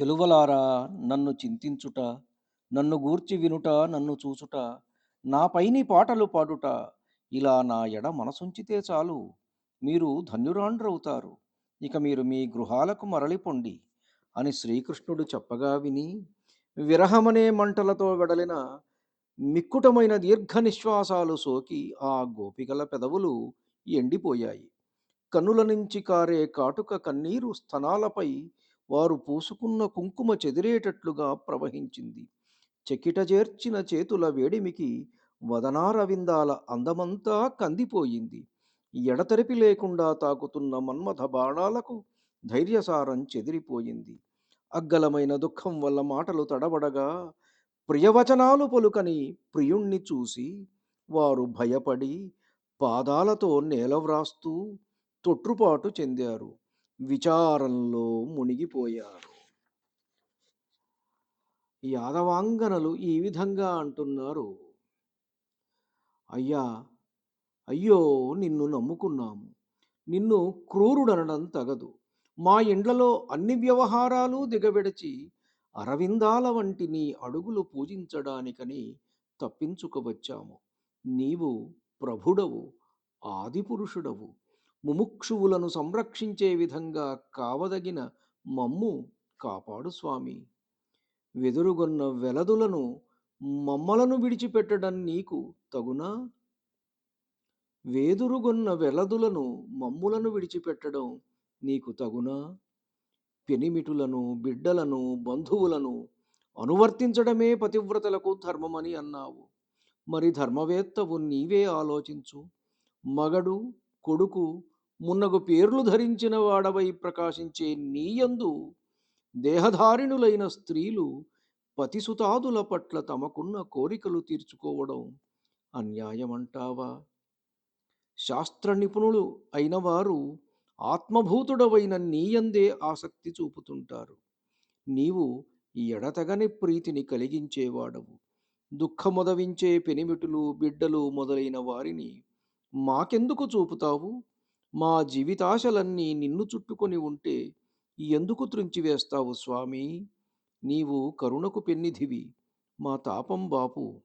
చెలువలారా నన్ను చింతించుట నన్ను గూర్చి వినుట నన్ను చూచుట నాపైని పాటలు పాడుట ఇలా నా ఎడ మనసుంచితే చాలు. మీరు ధన్యురాండ్రవుతారు. ఇక మీరు మీ గృహాలకు మరలిపొండి అని శ్రీకృష్ణుడు చెప్పగా విని విరహమనే మంటలతో వెడలిన మిక్కుటమైన దీర్ఘ నిశ్వాసాలు సోకి ఆ గోపికల పెదవులు ఎండిపోయాయి. కన్నుల నుంచి కారే కాటుక కన్నీరు స్థనాలపై వారు పూసుకున్న కుంకుమ చెదిరేటట్లుగా ప్రవహించింది. చెకిట చేర్చిన చేతుల వేడిమికి వదనారవిందాల అందమంతా కందిపోయింది. ఎడతెరిపి లేకుండా తాకుతున్న మన్మథ బాణాలకు ధైర్యసారం చెదిరిపోయింది. అగ్గలమైన దుఃఖం వల్ల మాటలు తడబడగా ప్రియవచనాలు పలుకని ప్రియుణ్ణి చూసి వారు భయపడి పాదాలతో నేలవ్రాస్తూ తొట్రుపాటు చెందారు. విచారంలో మునిగిపోయారు. యాదవాంగనలు ఈ విధంగా అంటున్నారు. అయ్యా అయ్యో నిన్ను నమ్ముకున్నాము. నిన్ను క్రూరుడనడం తగదు. మా ఇండ్లలో అన్ని వ్యవహారాలు దిగబెడిచి అరవిందాల వంటి నీ అడుగులు పూజించడానికని తప్పించుకువచ్చాము నీవు ప్రభుడవు ఆదిపురుషుడవు. ముముక్షువులను సంరక్షించే విధంగా కావదగిన మమ్ము కాపాడు స్వామి. వెదురుగొన్న వెలదులను మమ్మలను విడిచిపెట్టడం నీకు తగునా? వేదురుగొన్న వెలదులను మమ్ములను విడిచిపెట్టడం నీకు తగునా? పెనిమిటులను బిడ్డలను బంధువులను అనువర్తించడమే పతివ్రతలకు ధర్మమని అన్నావు. మరి ధర్మవేత్తవు నీవే ఆలోచించు. మగడు కొడుకు మున్నగు పేర్లు ధరించిన వాడవై ప్రకాశించే నీయందు దేహధారిణులైన స్త్రీలు పతిసుతాదుల పట్ల తమకున్న కోరికలు తీర్చుకోవడం అన్యాయమంటావా? శాస్త్ర నిపుణులు అయిన వారు ఆత్మభూతుడవైన నీయందే ఆసక్తి చూపుతుంటారు. నీవు ఎడతగని ప్రీతిని కలిగించేవాడవు. దుఃఖమొదవించే పెనిమిటులు బిడ్డలు మొదలైన వారిని మాకెందుకు చూపుతావు? మా జీవితాశలన్నీ నిన్ను చుట్టుకొని ఉంటే ఎందుకు త్రుంచివేస్తావు స్వామి? నీవు కరుణకు పెన్నిధివి మా తాపం బాపు.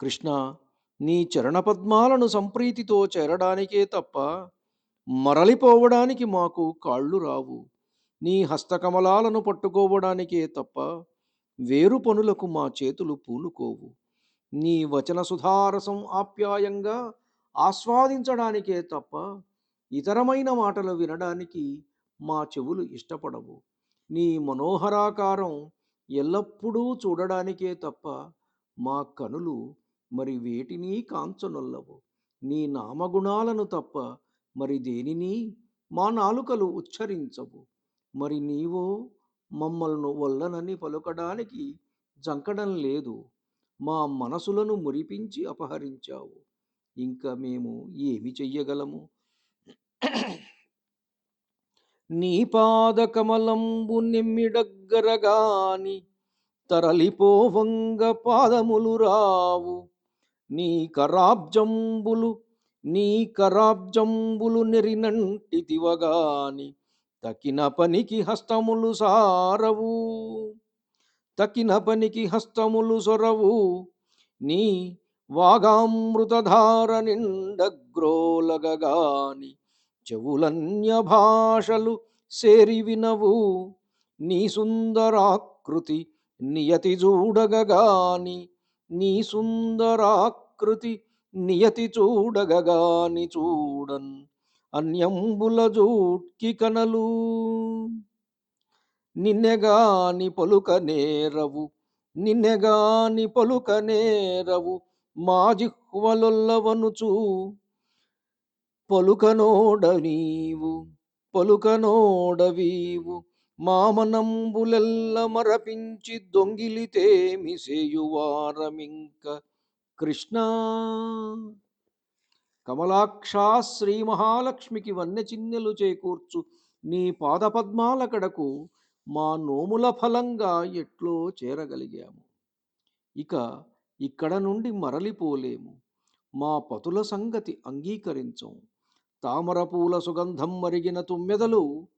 కృష్ణ నీ చరణపద్మాలను సంప్రీతితో చేరడానికే తప్ప మరలిపోవడానికి మాకు కాళ్ళు రావు. నీ హస్తకమలాలను పట్టుకోవడానికే తప్ప వేరు పనులకు మా చేతులు పూనుకోవు. నీ వచన సుధారసం ఆప్యాయంగా ఆస్వాదించడానికే తప్ప ఇతరమైన మాటలు వినడానికి మా చెవులు ఇష్టపడవు. నీ మనోహరాకారం ఎల్లప్పుడూ చూడడానికే తప్ప మా కనులు మరి వేటినీ కాంచనొల్లవు. నీ నామగుణాలను తప్ప మరి దేనిని మా నాలుకలు ఉచ్చరించవు. మరి నీవో మమ్మల్ని వల్లనని పలుకడానికి జంకడం లేదు. మా మనసులను మురిపించి అపహరించావు. ఇంకా మేము ఏమి చెయ్యగలము? నీ పాదకమలంబు నిమ్మిడగ్గరగాని తరలిపోవంగ పాదములు రావు. నీ కరాబ్జంబులు నీ కరాబ్జంబులు నెరినంటి దివగాని తకిన పనికి హస్తములు సారవు. తకిన పనికి హస్తములు సొరవు. నీ వాగామృతధార నిండగ్రోలగగాని చెవులన్య భాషలు సేరి వినవు నీ సుందరాకృతి నియతి చూడగగాని నీ సుందరాకృతి నియతి చూడగగాని చూడన్ అన్యంబుల జూట్కి కనలు. నిన్నెగాని పలుక నేరవు నిన్నెగాని పలుక నేరవు మా జిహ్వలొల్లవనుచు పలుకనోడ నీవు పలుకనోడవీవు మామనంబులెల్ల మరపించి దొంగిలితేమి సేయువారమింక కృష్ణ. కమలాక్షా శ్రీ మహాలక్ష్మికి వన్య చిన్నెలు చేకూర్చు నీ పాదపద్మాల కడకు మా నోముల ఫలంగా ఎట్లో చేరగలిగాము. ఇక ఇక్కడ నుండి మరలిపోలేము. మా పతుల సంగతి అంగీకరించం. తామరపూల సుగంధం మరిగిన తుమ్మెదలు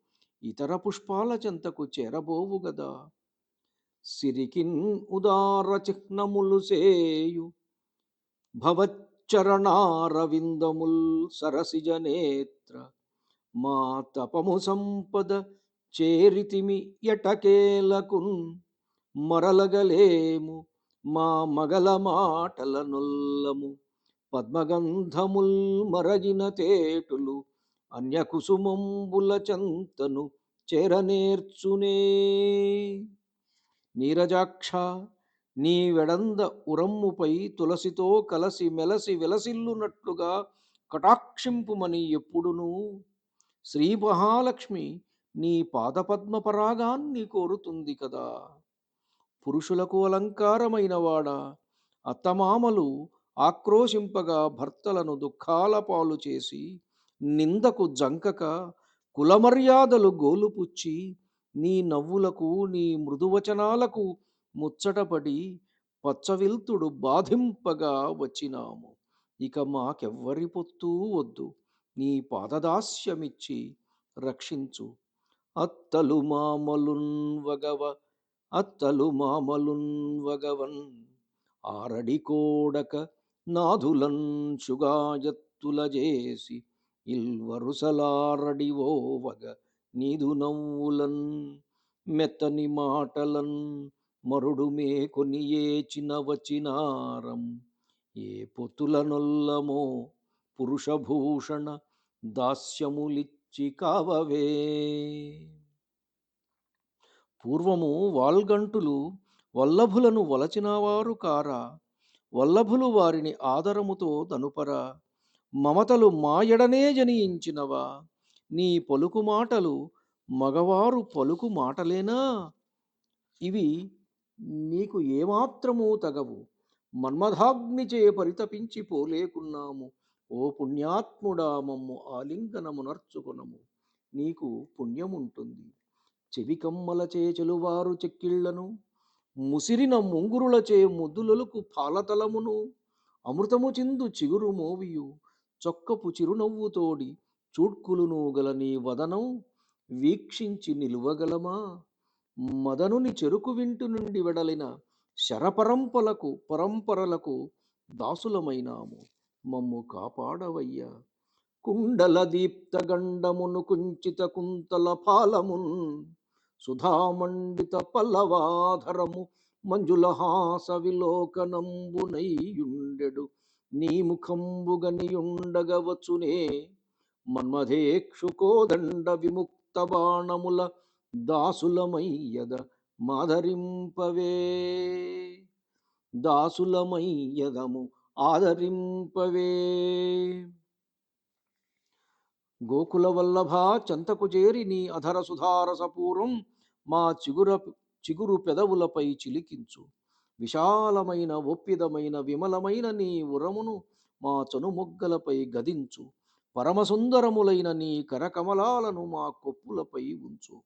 ఇతర పుష్పాల చెంతకు చేరబోవు గదా. సిరికిన్ ఉదార చిహ్నములు సేయు. భవచ్చరణారవిందముల్ సరసిజనేత్ర మా తపము సంపద చేరితిమి ఎటకేలకున్ మరలగలేము. మా మగల మాటల నొల్లము పద్మగంధముల్ మరగిన తేటులు అన్యకుసుమంబుల చంతను చేరనేర్చునే. నీరజాక్ష నీ వెడంద ఉరమ్ముపై తులసితో కలసి మెలసి విలసిల్లునట్లుగా కటాక్షింపుమని ఎప్పుడునూ. శ్రీ మహాలక్ష్మి నీ పాదపద్మ పరాగాన్ని కోరుతుంది కదా. పురుషులకు అలంకారమైన వాడా? అత్తమామలు ఆక్రోశింపగా భర్తలను దుఃఖాల పాలు చేసి నిందకు జంకక కులమర్యాదలు గోలుపుచ్చి నీ నవ్వులకు నీ మృదువచనాలకు ముచ్చటపడి పచ్చవిల్తుడు బాధింపగా వచ్చినాము. ఇక మాకెవ్వరి పొత్తూ వద్దు. నీ పాదదాస్యమిచ్చి రక్షించు. అత్తలు మామలున్ వగవ అత్తలు మామలున్వగవన్ ఆరడి కోడక నాధులన్ శుగాయత్తుల చేసి ఇల్వరుసలారడివో వగ నీదు నవ్వులన్ మెత్తని మాటలన్ మరుడు మేకొని ఏచిన వచినారం ఏ పొత్తుల నొల్లమో పురుషభూషణ దాస్యములిచ్చి కావవే. పూర్వము వాల్గంటులు వల్లభులను వలచినవారు కారా? వల్లభులు వారిని ఆదరముతో దనుపరా మమతలు మాయడనే జనియించినవా నీ పలుకు మాటలు మగవారు పలుకు మాటలేనా? ఇవి నీకు ఏమాత్రమూ తగవు. మన్మధాగ్నిచే పరితపించి పోలేకున్నాము. ఓ పుణ్యాత్ముడా మమ్ము ఆలింగనమునర్చుకునము. నీకు పుణ్యముంటుంది. చెవికమ్మలచే చెలువారు చెక్కిళ్ళను ముసిరిన ముంగురులచే ముద్దులలకు పాలతలమును అమృతము చిందు చిగురు మోవియు చొక్కపు చిరునవ్వుతోడి చూడ్కులును గల నీ వదనం వీక్షించి నిలువగలమా? మదనుని చెరుకు వింటు నుండి వెడలిన శరపరంపలకు పరంపరలకు దాసులమైనాము. మమ్ము కాపాడవయ్యా. కుండల దీప్త గండమును కుంచిత కుంతల పాలమున్ సుధామండిత పల్లవాధరము మంజులహాస విలోకనంబునైయుండెడు నీ ముఖంబుగనియుండగవచ్చునే మన్మధేక్షుకోదండ విముక్త బాణముల దాసులమయ్యద మాధరింపవే. దాసులమయ్యదము ఆదరింపవే. గోకుల వల్లభా చెంతకు చేరి నీ అధర సుధారసపూర్వం మా చిగుర చిగురు పెదవులపై చిలికించు. విశాలమైన ఒప్పిదమైన విమలమైన నీ ఉరమును మా చనుమొగ్గలపై గదించు. పరమసుందరములైన నీ కరకమలాలను మా కొప్పులపై ఉంచు.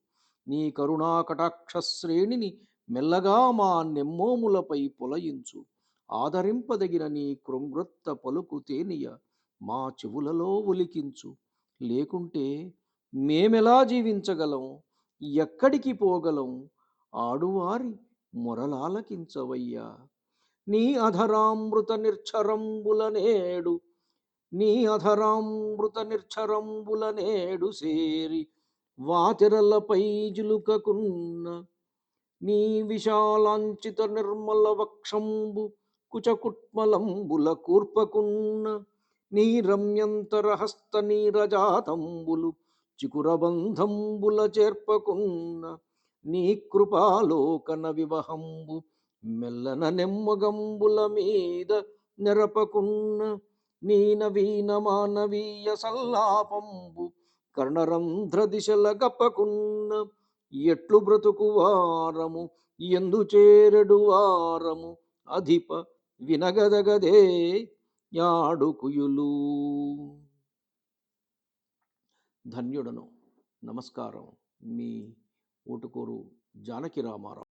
నీ కరుణా కటాక్ష శ్రేణిని మెల్లగా మా నెమ్మోములపై పొలయించు. ఆదరింపదగిన నీ కృంగృత్త పలుకు తేనియ మా చెవులలో ఒలికించు. లేకుంటే మేమెలా జీవించగలం? ఎక్కడికి పోగలం? ఆడువారి మొరలాలకించవయ్యా. నీ అధరామృత నిర్ఛరంబుల నేడు నీ అధరామృత నిర్ఛరంబుల నేడు సేరి వాతిరలపై జిలుకకున్న నీ విశాలాంచిత నిర్మల వక్షంబు కుచకుట్మలంబుల కూర్పకున్న నీ రమ్యంతర నీరజాతంబులు చికురబంధంబుల చేర్పకున్న నీ కృపాలోకన వివహంబు మెల్లన నెమ్మగంబుల మీద నెరపకున్న నీ నవీన మానవీయ సల్లాపంబు కర్ణరంధ్ర దిశల గప్పకున్న ఎట్లు బ్రతుకు వారము ఎందు చేరడు వారము అధిప వినగదగదే యాడుకుయులు. ధన్యుడను. నమస్కారం. మీ ఊటుకూరు జానకి రామారావు.